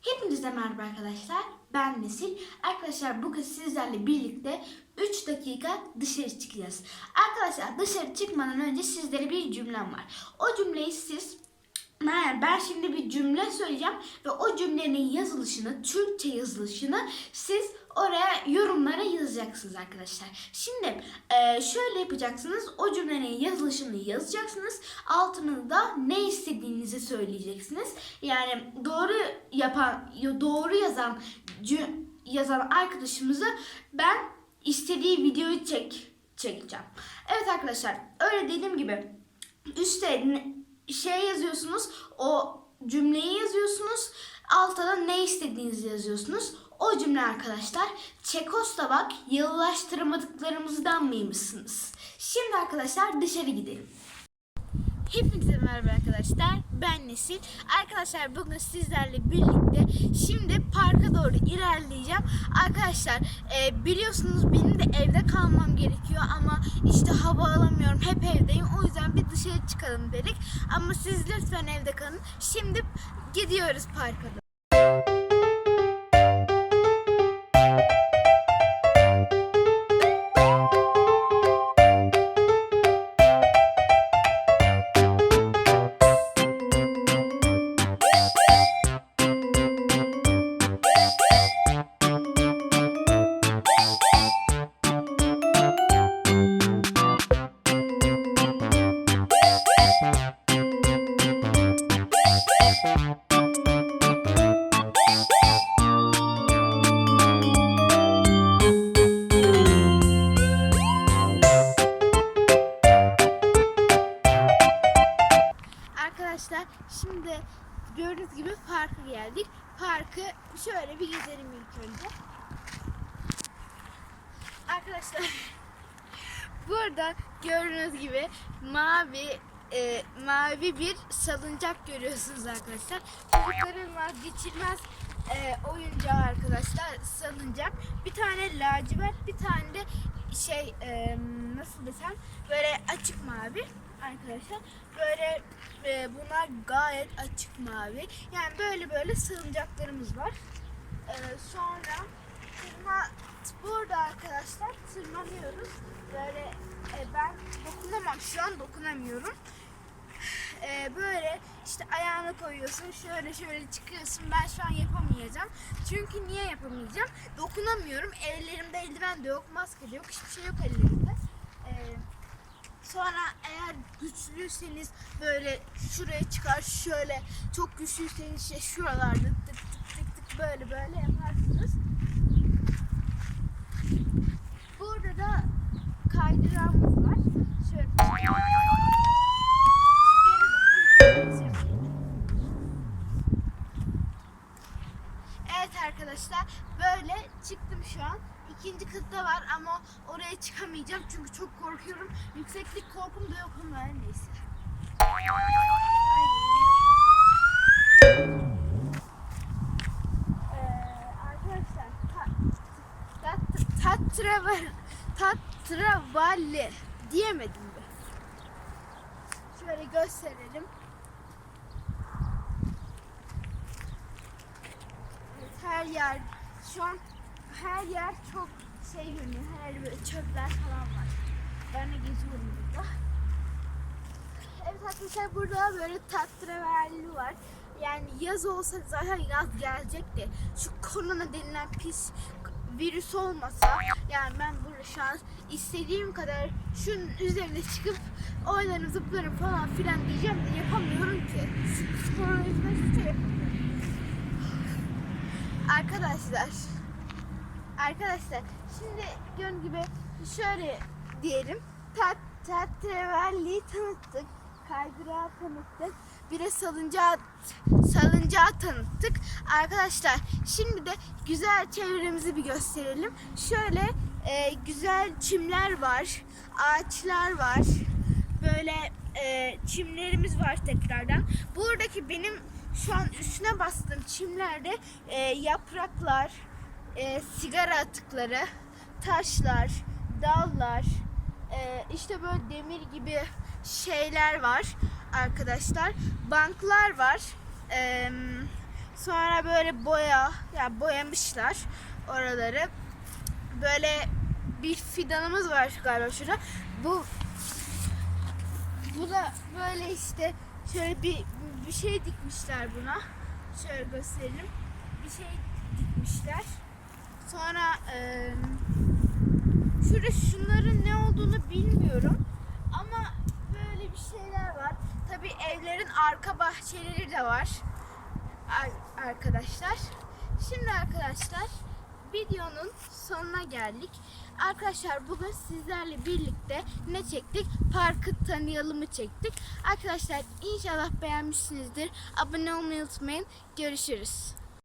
Hepinize merhaba arkadaşlar. Ben Nesil. Arkadaşlar bugün sizlerle birlikte 3 dakika dışarı çıkacağız. Arkadaşlar dışarı çıkmadan önce sizlere bir cümlem var. O cümleyi siz yani ben şimdi bir cümle söyleyeceğim ve o cümlenin yazılışını, Türkçe yazılışını siz oraya yorumlara yazacaksınız arkadaşlar. Şimdi e, şöyle yapacaksınız. O cümlenin yazılışını yazacaksınız. Altına da ne istediğinizi söyleyeceksiniz. Yani doğru yapan, doğru yazan yazan arkadaşımızı ben istediği videoyu çek çekeceğim. Evet arkadaşlar öyle dediğim gibi üstte şey yazıyorsunuz o cümleyi yazıyorsunuz altta da ne istediğinizi yazıyorsunuz. O cümle arkadaşlar Çekoslovak yıllaştırmadıklarımızdan mıymışsınız? Şimdi arkadaşlar dışarı gidelim. Hepinize merhaba arkadaşlar. Ben Nesil. Arkadaşlar bugün sizlerle birlikte şimdi parka doğru ilerleyeceğim. Arkadaşlar e, biliyorsunuz benim de evde kalmam gerekiyor ama işte hava alamıyorum. Hep evdeyim. O yüzden bir dışarı çıkalım dedik. Ama siz lütfen evde kalın. Şimdi gidiyoruz parka doğru. Gördüğünüz gibi parka geldik. Parkı şöyle bir gezelim ilk önce. Arkadaşlar burada gördüğünüz gibi mavi e, mavi bir salıncak görüyorsunuz arkadaşlar. Çocukların vazgeçilmez e, oyuncağı arkadaşlar salıncak. Bir tane lacivert bir tane de şey e, nasıl desem böyle açık mavi arkadaşlar. Böyle e, bunlar gayet açık mavi. Yani böyle böyle salıncaklarımız var. E, sonra tırma, burada arkadaşlar tırmanıyoruz. Böyle e, ben dokunamam şu an dokunamıyorum. E, böyle işte ayağını koyuyorsun şöyle şöyle çıkıyorsun ben şu an yapamayacağım. Çünkü niye yapamayacağım? Dokunamıyorum. Ellerimde eldiven de yok, maske de yok, hiçbir şey yok ellerimde. E, Sonra eğer güçlüyseniz böyle şuraya çıkar şöyle çok güçlüyseniz işte şuralarda tık tık tık tık böyle böyle yaparsınız. Burada da kaydıramız var. Şöyle Evet arkadaşlar böyle çıktım şu an. İkinci katta var ama oraya çıkamayacağım çünkü çok korkuyorum. Yükseklik korkum da yok ama neyse. Ee, arkadaşlar ta, tat, tatraval, tatravalli diyemedim mi? Şöyle gösterelim. Evet, her yer şu an her yer çok şey görünüyor. Her yer böyle çöpler falan var. Ben de geziyorum burada. Evet arkadaşlar burada böyle tatravalli var. Yani yaz olsa zaten yaz gelecekti. Şu korona denilen pis virüs olmasa yani ben burada şu an istediğim kadar şunun üzerine çıkıp oynarım zıplarım falan filan diyeceğim de yapamıyorum ki. Korona yüzünden hiçbir şey yapamıyorum. Arkadaşlar Arkadaşlar şimdi gördüğünüz gibi şöyle diyelim. Tat Tatravalli'yi tanıttık. Kaydırağı tanıttık. Bir de salıncağı, salıncağı tanıttık. Arkadaşlar şimdi de güzel çevremizi bir gösterelim. Şöyle e, güzel çimler var. Ağaçlar var. Böyle e, çimlerimiz var tekrardan. Buradaki benim şu an üstüne bastığım çimlerde e, yapraklar, e, sigara atıkları, taşlar, dallar, e, işte böyle demir gibi şeyler var arkadaşlar. Banklar var. E, Sonra böyle boya, yani boyamışlar oraları. Böyle bir fidanımız var galiba şurada. Bu bu da böyle işte şöyle bir bir şey dikmişler buna. Şöyle gösterelim. Bir şey dikmişler. Sonra eee şurada şunların ne olduğunu bilmiyorum. Ama böyle bir şeyler var. Tabii evlerin arka bahçeleri de var. Ar- arkadaşlar. Şimdi arkadaşlar videonun sonuna geldik. Arkadaşlar bugün sizlerle birlikte ne çektik? Parkı tanıyalımı çektik. Arkadaşlar inşallah beğenmişsinizdir. Abone olmayı unutmayın. Görüşürüz.